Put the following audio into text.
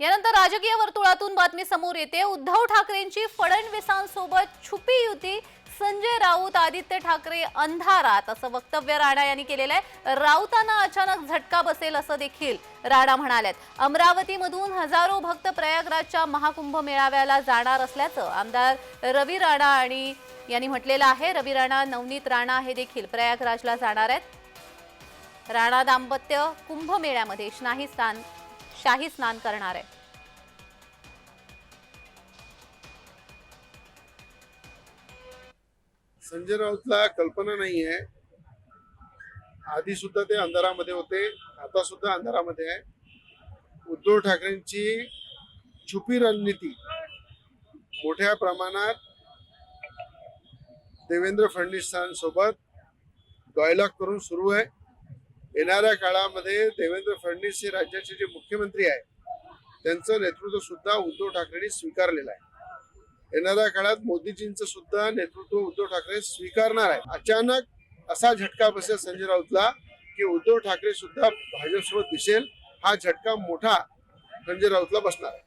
यानंतर राजकीय वर्तुळातून बातमी समोर येते. उद्धव ठाकरेंची फडणवीसांसोबत छुपी युती. संजय राऊत आदित्य ठाकरे अंधारात असं वक्तव्य राणा यांनी केलेलं आहे. राऊतांना अचानक झटका बसेल असं देखील राणा म्हणाल्यात. अमरावतीमधून हजारो भक्त प्रयागराजच्या महाकुंभ मेळाव्याला जाणार असल्याचं आमदार रवी राणा आणि यांनी म्हटलेलं आहे. रवी राणा नवनीत राणा हे देखील प्रयागराजला जाणार आहेत. राणा दाम्पत्य कुंभमेळ्यामध्ये स्नाही स्थान शाही स्नान करणार आहे. संजय राऊतला कल्पना नाही आहे आधी सुद्धा ते अंधारामध्ये होते आता सुद्धा अंधारामध्ये आहे. उद्धव ठाकरेंची छुपी रणनीती मोठ्या प्रमाणात देवेंद्र फडणवीसांसोबत डॉयलॉग करून सुरू आहे. येणाऱ्या काळामध्ये देवेंद्र फडणवीस हे राज्याचे जे मुख्यमंत्री आहे त्यांचं नेतृत्व सुद्धा उद्धव ठाकरेंनी स्वीकारलेलं आहे. येणाऱ्या काळात मोदीजींचं सुद्धा नेतृत्व उद्धव ठाकरे स्वीकारणार आहे अचानक असा झटका बसेल संजय राऊतला की उद्धव ठाकरे सुद्धा भाजपसोबत दिसेल. हा झटका मोठा संजय राऊतला बसणार आहे.